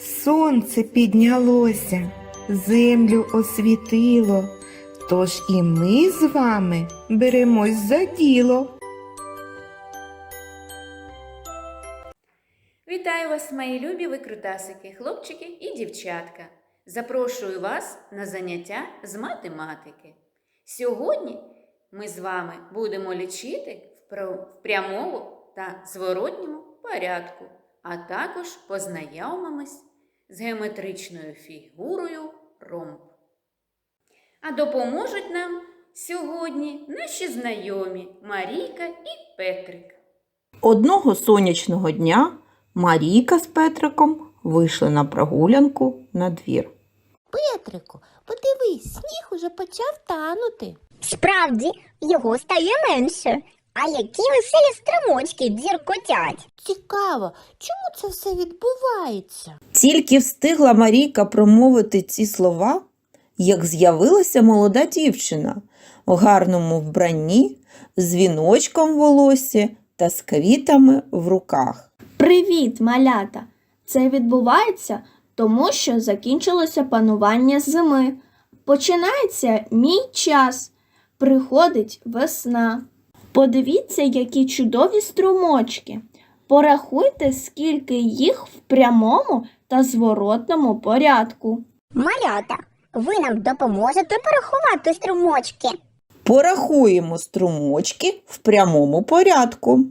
Сонце піднялося, землю освітило, тож і ми з вами беремось за діло. Вітаю вас, мої любі викрутасики, хлопчики і дівчатка. Запрошую вас на заняття з математики. Сьогодні ми з вами будемо лічити в прямому та зворотньому порядку, а також познайомимось з геометричною фігурою ромб. А допоможуть нам сьогодні наші знайомі Марійка і Петрик. Одного сонячного дня Марійка з Петриком вийшли на прогулянку на двір. Петрику, подивись, сніг уже почав танути. Справді, його стає менше. А які веселі струмочки дзіркотять. Цікаво, чому це все відбувається? Тільки встигла Марійка промовити ці слова, як з'явилася молода дівчина в гарному вбранні, з віночком в волосі та з квітами в руках. Привіт, малята! Це відбувається, тому що закінчилося панування зими. Починається мій час. Приходить весна. Подивіться, які чудові струмочки. Порахуйте, скільки їх в прямому та зворотному порядку. Малята, ви нам допоможете порахувати струмочки. Порахуємо струмочки в прямому порядку.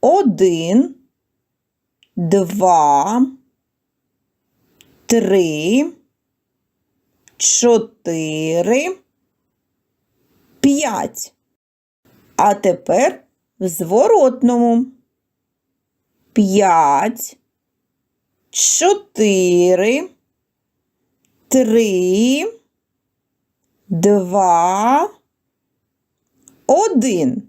Один, два, три, чотири, п'ять. А тепер в зворотному. П'ять, чотири, три, два, один.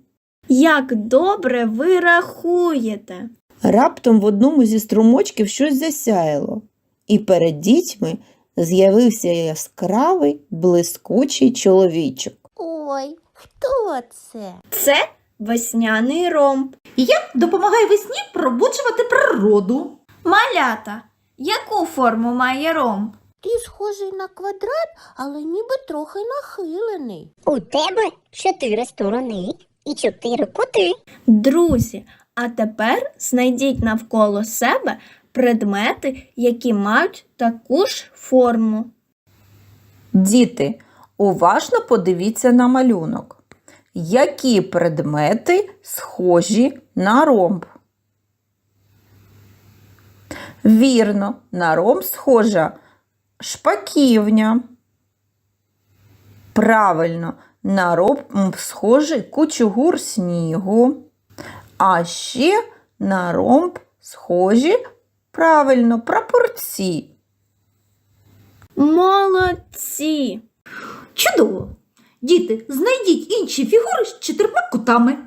Як добре ви рахуєте! Раптом в одному зі струмочків щось засяяло, і перед дітьми з'явився яскравий блискучий чоловічок. Ой, хто це? Це весняний ромб. Як допомагає весні пробуджувати природу? Малята, яку форму має ромб? Ти схожий на квадрат, але ніби трохи нахилений. У тебе чотири сторони і чотири кути. Друзі, а тепер знайдіть навколо себе предмети, які мають таку ж форму. Діти, уважно подивіться на малюнок. Які предмети схожі на ромб? Вірно, на ромб схожа шпаківня. Правильно, на ромб схожий кучугур снігу. А ще на ромб схожі правильно прапорці. Молодці! Чудово! Діти, знайдіть інші фігури з чотирма кутами.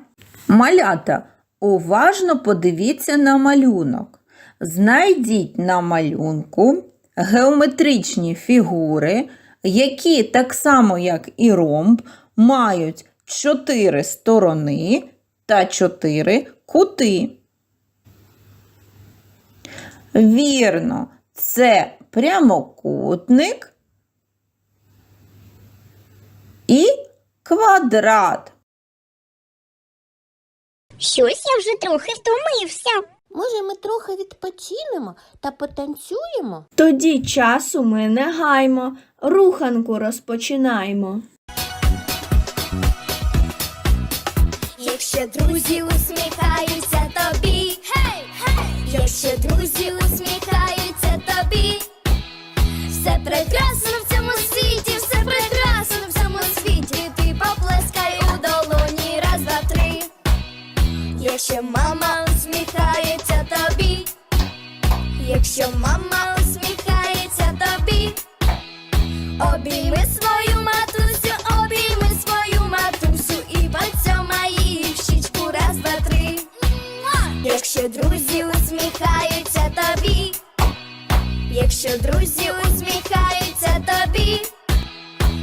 Малята, уважно подивіться на малюнок. Знайдіть на малюнку геометричні фігури, які так само, як і ромб, мають чотири сторони та чотири кути. Вірно, це прямокутник і квадрат. Щось я вже трохи втомився. Може, ми трохи відпочинемо та потанцюємо? Тоді часу ми не гаймо, руханку розпочинаємо. Якщо друзі усміхаються тобі, гей, гей! Якщо друзі усміхаються тобі, все прекрасно в цьому світі, все прекрасно Якщо друзі усміхаються тобі, якщо друзі усміхаються тобі,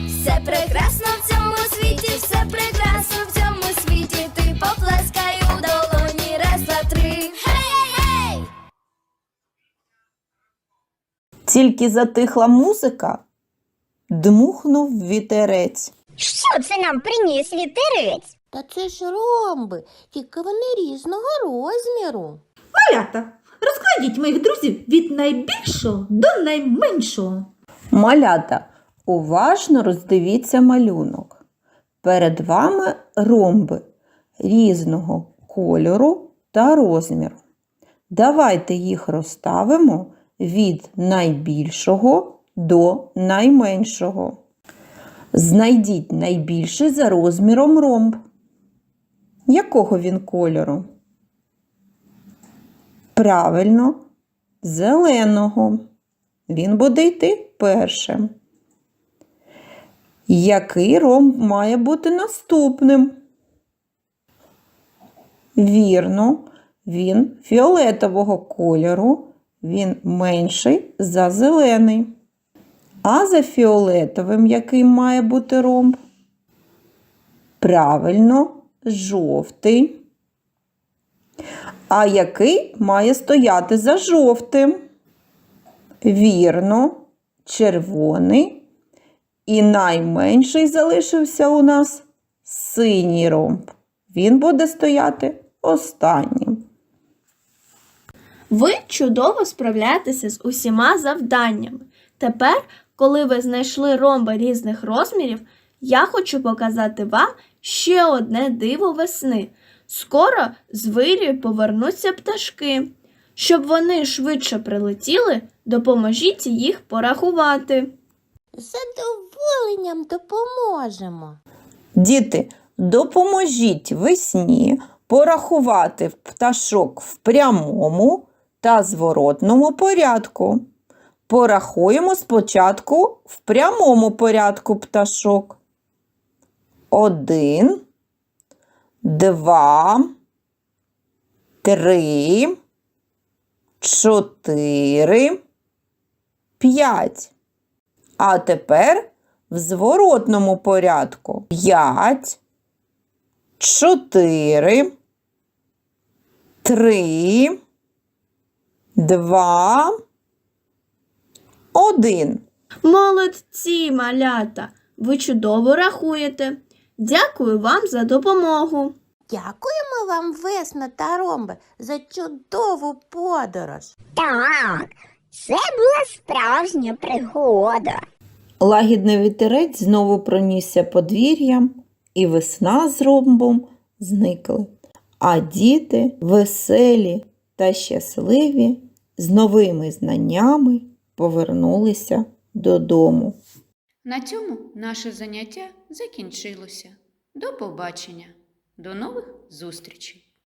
все прекрасно в цьому світі, все прекрасно в цьому світі, ти поплескай у долоні, раз, два, три. Гей, гей! Тільки затихла музика, дмухнув вітерець. Що це нам приніс вітерець? Та це ж ромби, тільки вони різного розміру. Малята, розкладіть моїх друзів від найбільшого до найменшого. Малята, уважно роздивіться малюнок. Перед вами ромби різного кольору та розміру. Давайте їх розставимо від найбільшого до найменшого. Знайдіть найбільший за розміром ромб. Якого він кольору? Правильно, зеленого. Він буде йти першим. Який ромб має бути наступним? Вірно, він фіолетового кольору, він менший за зелений. А за фіолетовим який має бути ромб? Правильно, жовтий. А який має стояти за жовтим? Вірно, червоний. І найменший залишився у нас синій ромб. Він буде стояти останнім. Ви чудово справляєтеся з усіма завданнями. Тепер, коли ви знайшли ромби різних розмірів, я хочу показати вам ще одне диво весни. Скоро з вирію повернуться пташки. Щоб вони швидше прилетіли, допоможіть їх порахувати. З задоволенням допоможемо. Діти, допоможіть весні порахувати пташок в прямому та зворотному порядку. Порахуємо спочатку в прямому порядку пташок. Один, два, три, чотири, п'ять. А тепер в зворотному порядку. П'ять, чотири, три, два, один. Молодці, малята! Ви чудово рахуєте. Дякую вам за допомогу. Дякуємо вам, Весна та Ромби, за чудову подорож. Так, це була справжня пригода. Лагідний вітерець знову пронісся подвір'ям, і весна з ромбом зникли. А діти, веселі та щасливі, з новими знаннями повернулися додому. На цьому наше заняття закінчилося. До побачення. До нових зустрічей!